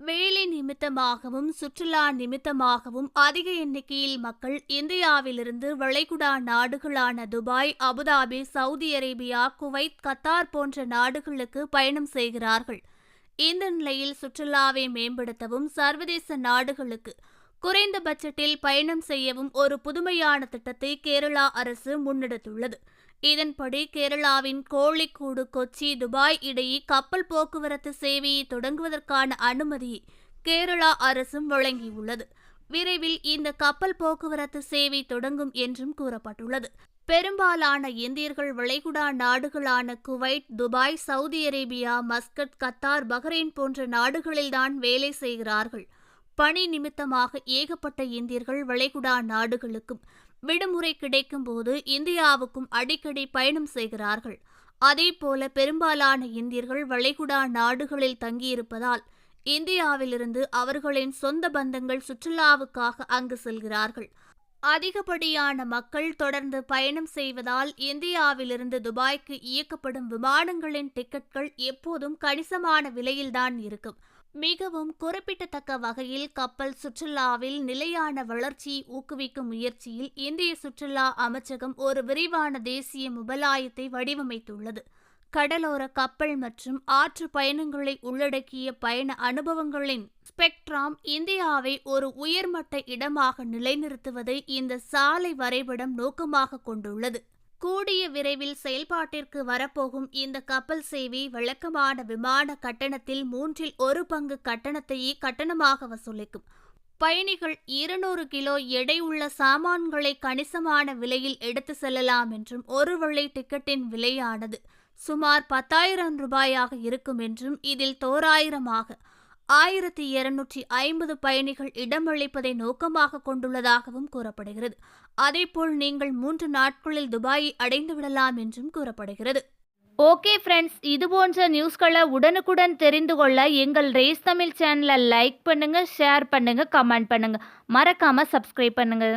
வேலை நிமித்தமாகவும் சுற்றுலா நிமித்தமாகவும் அதிக எண்ணிக்கையில் மக்கள் இந்தியாவிலிருந்து வளைகுடா நாடுகளான Dubai Abu Dhabi Saudi Arabia Kuwait Qatar போன்ற நாடுகளுக்கு பயணம் செய்கிறார்கள். இந்த நிலையில் சுற்றுலாவை மேம்படுத்தவும் சர்வதேச நாடுகளுக்கு குறைந்த பட்ஜெட்டில் பயணம் செய்யவும் ஒரு புதுமையான திட்டத்தை கேரளா அரசு முன்னெடுத்துள்ளது. இதன்படி கேரளாவின் கோழிக்கூடு கொச்சி துபாய் இடையே கப்பல் போக்குவரத்து சேவையை தொடங்குவதற்கான அனுமதியை கேரளா அரசும் வழங்கியுள்ளது. விரைவில் இந்த கப்பல் போக்குவரத்து சேவை தொடங்கும் என்றும் கூறப்பட்டுள்ளது. பெரும்பாலான இந்தியர்கள் வளைகுடா நாடுகளான Kuwait Dubai Saudi Arabia Muscat Qatar Bahrain போன்ற நாடுகளில்தான் வேலை செய்கிறார்கள். பணி நிமித்தமாக ஏகப்பட்ட இந்தியர்கள் வளைகுடா நாடுகளுக்கும் விடுமுறை கிடைக்கும் போது இந்தியாவுக்கும் அடிக்கடி பயணம் செய்கிறார்கள். அதேபோல பெரும்பாலான இந்தியர்கள் வளைகுடா நாடுகளில் தங்கியிருப்பதால் இந்தியாவிலிருந்து அவர்களின் சொந்த பந்தங்கள் சுற்றுலாவுக்காக அங்கு செல்கிறார்கள். அதிகப்படியான மக்கள் தொடர்ந்து பயணம் செய்வதால் இந்தியாவிலிருந்து துபாய்க்கு இயக்கப்படும் விமானங்களின் டிக்கெட்கள் எப்போதும் கணிசமான விலையில்தான் இருக்கும். மிகவும் குறிப்பிடத்தக்க வகையில் கப்பல் சுற்றுலாவில் நிலையான வளர்ச்சியை ஊக்குவிக்கும் முயற்சியில் இந்திய சுற்றுலா அமைச்சகம் ஒரு விரிவான தேசிய முபலாயத்தை வடிவமைத்துள்ளது. கடலோர கப்பல் மற்றும் ஆற்று பயணங்களை உள்ளடக்கிய பயண அனுபவங்களின் ஸ்பெக்ட்ராம் இந்தியாவை ஒரு உயர்மட்ட இடமாக நிலைநிறுத்துவதை இந்த சாலை வரைபடம் நோக்கமாக கொண்டுள்ளது. கூடிய விரைவில் செயல்பாட்டிற்கு வரப்போகும் இந்த கப்பல் சேவை வழக்கமான விமான கட்டணத்தில் மூன்றில் ஒரு பங்கு கட்டணத்தையே கட்டணமாக வசூலிக்கும். பயணிகள் இருநூறு கிலோ எடை உள்ள சாமான்களை கணிசமான விலையில் எடுத்து செல்லலாம் என்றும் ஒரு வெள்ளை டிக்கெட்டின் விலையானது சுமார் பத்தாயிரம் ரூபாயாக இருக்கும் என்றும் இதில் தோராயிரமாக ஆயிரத்தி இருநூற்றி ஐம்பது பயணிகள் இடமளிப்பதை நோக்கமாக கொண்டுள்ளதாகவும் கூறப்படுகிறது. அதேபோல் நீங்கள் மூன்று நாட்களில் துபாயை அடைந்து விடலாம் என்றும் கூறப்படுகிறது. ஓகே ஃப்ரெண்ட்ஸ் இது போன்ற நியூஸ்களை உடனுக்குடன் தெரிந்து கொள்ள எங்கள் ரேஸ் தமிழ் சேனலை லைக் பண்ணுங்கள் ஷேர் பண்ணுங்கள் கமெண்ட் பண்ணுங்கள் மறக்காமல் சப்ஸ்கிரைப் பண்ணுங்கள்